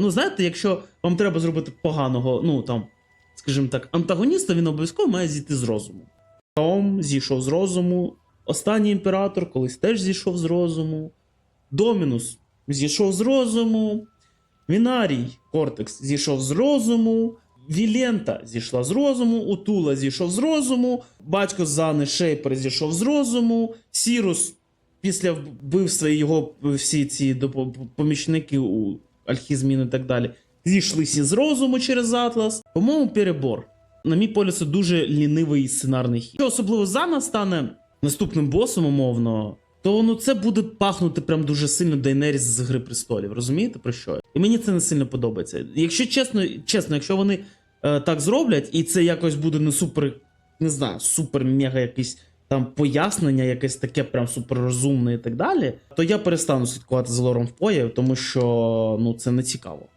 Ну, знаєте, якщо вам треба зробити поганого, ну там, скажімо так, антагоніста, він обов'язково має зійти з розуму. Том зійшов з розуму. Останній імператор колись теж зійшов з розуму. Домінус зійшов з розуму. Вінарій Кортекс зійшов з розуму. Вілента зійшла з розуму, Утула зійшов з розуму, батько Зани Шейпер зійшов з розуму, Сірус після вбивства його всі ці помічники Альхізмін і так далі зійшлися з розуму через Атлас. По-моєму, перебор. На мій погляд, це дуже лінивий сценарний хід. Якщо особливо Зана стане наступним босом, умовно, то ну це буде пахнути прям дуже сильно Дейнеріс з Гри престолів. Розумієте про що? І мені це не сильно подобається. Якщо чесно, чесно, якщо вони е, так зроблять, і це якось буде не супер, не знаю, супер мега якийсь там пояснення, якесь таке прям суперрозумне і так далі, то я перестану слідкувати за лором в появ, тому що ну це не цікаво.